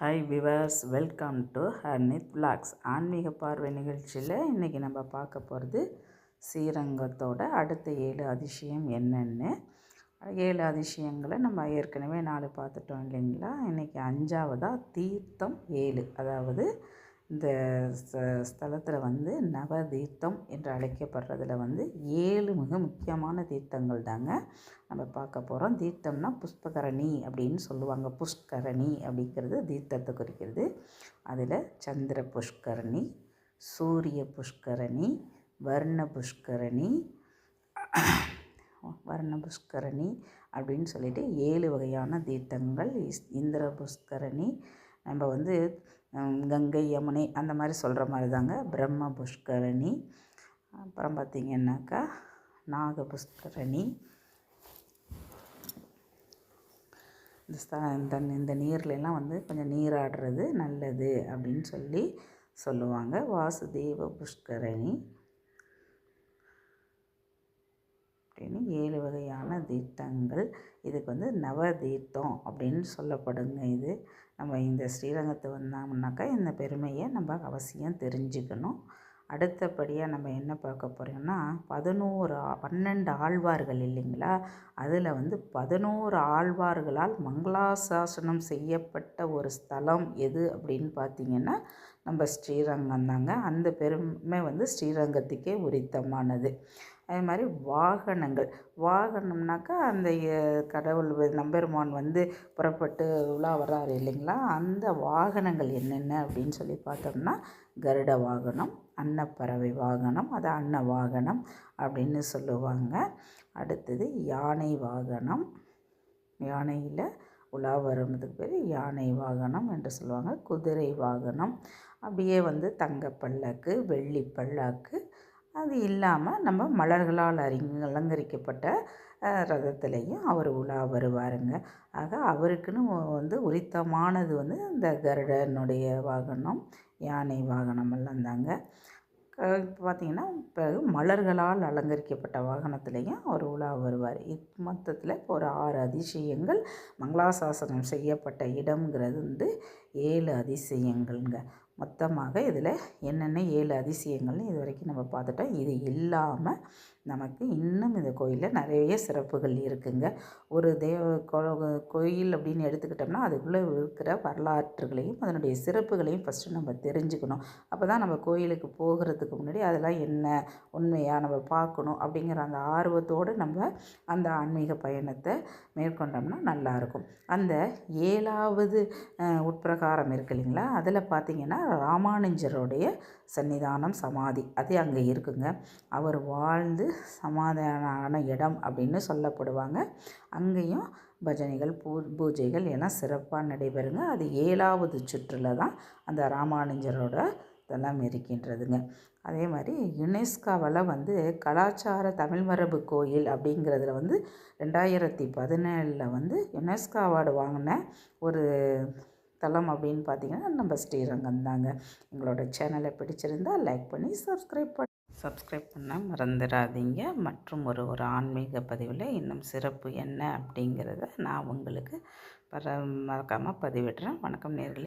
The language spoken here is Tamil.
Hi viewers welcome to Harnith blogs ஆன்மீக பார்வை நிகழ்ச்சியில் இன்றைக்கி நம்ம பார்க்க போகிறது ஸ்ரீரங்கத்தோட அடுத்த ஏழு அதிசயம் என்னென்னு. ஏழு அதிசயங்களை நம்ம ஏற்கனவே நாலு பார்த்துட்டோம் இல்லைங்களா? இன்றைக்கி அஞ்சாவதாக தீர்த்தம் ஏழு. அதாவது இந்த ஸ்தலத்தில் வந்து நவ தீர்த்தம் என்று அழைக்கப்படுறதுல வந்து ஏழு மிக முக்கியமான தீர்த்தங்கள் தாங்க. நம்ம பார்க்க போகிறோம் தீர்த்தம்னா புஷ்பகரணி அப்படின்னு சொல்லுவாங்க. புஷ்கரணி அப்படிங்கிறது தீர்த்தத்தை குறிக்கிறது. அதில் சந்திர புஷ்கரணி சூரிய புஷ்கரணி வர்ண புஷ்கரணி வர்ண புஷ்கரணி அப்படின்னு சொல்லிட்டு ஏழு வகையான தீர்த்தங்கள். இந்திர புஷ்கரணி நம்ம வந்து கங்கை யமுனை அந்த மாதிரி சொல்கிற மாதிரி தாங்க. பிரம்ம புஷ்கரணி. அப்புறம் பார்த்திங்கன்னாக்கா நாக புஷ்கரணி. இந்த இந்த இந்த நீர்லெலாம் வந்து கொஞ்சம் நீராடுறது நல்லது அப்படின்னு சொல்லி சொல்லுவாங்க. வாசுதேவ புஷ்கரணி. அப்படின்னு ஏழு வகையான தீர்த்தங்கள். இதுக்கு வந்து நவ தீர்த்தம் அப்படின்னு சொல்லப்படுங்க இது. நம்ம இந்த ஸ்ரீரங்கத்து வந்தோம்னாக்கா இந்த பெருமையை நம்ம அவசியம் தெரிஞ்சுக்கணும். அடுத்தபடியாக நம்ம என்ன பார்க்க போகிறோம்னா பதினோரு பன்னெண்டு ஆழ்வார்கள் இல்லைங்களா? அதில் வந்து பதினோரு ஆழ்வார்களால் மங்களாசாசனம் செய்யப்பட்ட ஒரு ஸ்தலம் எது அப்படின்னு பார்த்திங்கன்னா நம்ம ஸ்ரீரங்கம் தாங்க. அந்த பெருமை வந்து ஸ்ரீரங்கத்துக்கே உரித்தமானது. அதே மாதிரி வாகனங்கள். வாகனம்னாக்கா அந்த கடவுள் நம்பெருமான் வந்து புறப்பட்டு உலா வர்றாரு இல்லைங்களா? அந்த வாகனங்கள் என்னென்ன அப்படின்னு சொல்லி பார்த்தோம்னா கருட வாகனம் அன்னப்பறவை வாகனம் அது அன்ன வாகனம் அப்படின்னு சொல்லுவாங்க. அடுத்தது யானை வாகனம். யானையில் உலா வருவதுக்கு பேர் யானை வாகனம் என்று சொல்லுவாங்க. குதிரை வாகனம். அப்படியே வந்து தங்க பல்லாக்கு வெள்ளி பல்லாக்கு அது இல்லாமல் நம்ம மலர்களால் அறிங் அலங்கரிக்கப்பட்ட ரதத்துலேயும் அவர் உலா வருவாருங்க. ஆக அவருக்குன்னு வந்து உரித்தமானது வந்து இந்த கருடனுடைய வாகனம் யானை வாகனம் எல்லாம் தாங்க. இப்போ பார்த்திங்கன்னா பிறகு மலர்களால் அலங்கரிக்கப்பட்ட வாகனத்துலேயும் அவர் உலா வருவார். மொத்தத்தில் இப்போ ஒரு ஆறு அதிசயங்கள் மங்களாசாசனம் செய்யப்பட்ட இடம்ங்கிறது வந்து ஏழு அதிசயங்கள்ங்க. மொத்தமாக இதில் என்னென்ன ஏழு அதிசயங்கள்னு இது வரைக்கும் நம்ம பார்த்துட்டோம். இது இல்லாமல் நமக்கு இன்னும் இந்த கோயிலில் நிறைய சிறப்புகள் இருக்குங்க. ஒரு தேவ கோயில் அப்படின்னு எடுத்துக்கிட்டோம்னா அதுக்குள்ளே இருக்கிற வரலாற்றுகளையும் அதனுடைய சிறப்புகளையும் ஃபஸ்ட்டு நம்ம தெரிஞ்சுக்கணும். அப்போ தான் நம்ம கோயிலுக்கு போகிறதுக்கு முன்னாடி அதெல்லாம் என்ன உண்மையாக நம்ம பார்க்கணும் அப்படிங்கிற அந்த ஆர்வத்தோடு நம்ம அந்த ஆன்மீக பயணத்தை மேற்கொண்டோம்னா நல்லாயிருக்கும் அந்த ஏழாவது உட்பிரகாரம் இருக்கு இல்லைங்களா? அதில் பார்த்திங்கன்னா ராமானுஜருடைய சன்னிதானம் சமாதி. அது அங்கே இருக்குங்க. அவர் வாழ்ந்து சமாதான இடம் அப்படின்னு சொல்லப்படுவாங்க. அங்கேயும் பஜனைகள் பூ பூஜைகள் எல்லாம் சிறப்பாக நடைபெறுங்க. அது ஏழாவது சுற்றில் தான் அந்த ராமானுஜரோட இதெல்லாம் இருக்கின்றதுங்க. அதே மாதிரி யுனெஸ்காவில் வந்து கலாச்சார தமிழ் மரபு கோயில் அப்படிங்கிறதுல வந்து ரெண்டாயிரத்தி பதினேழில் வந்து யுனெஸ்கோ அவார்டு வாங்கின ஒரு தலம் அப்படின்னு பார்த்தீங்கன்னா நம்ம ஸ்ரீரங்கம் தாங்க. எங்களோட சேனலை பிடிச்சிருந்தால் லைக் பண்ணி சப்ஸ்கிரைப் பண்ணி சப்ஸ்கிரைப் பண்ண மறந்துடாதீங்க. மற்றும் ஒரு ஒரு ஆன்மீக பதிவில் இன்னும் சிறப்பு என்ன அப்படிங்கிறத நான் உங்களுக்கு பர மறக்காமல் பதிவிடுறேன். வணக்கம் நேரில்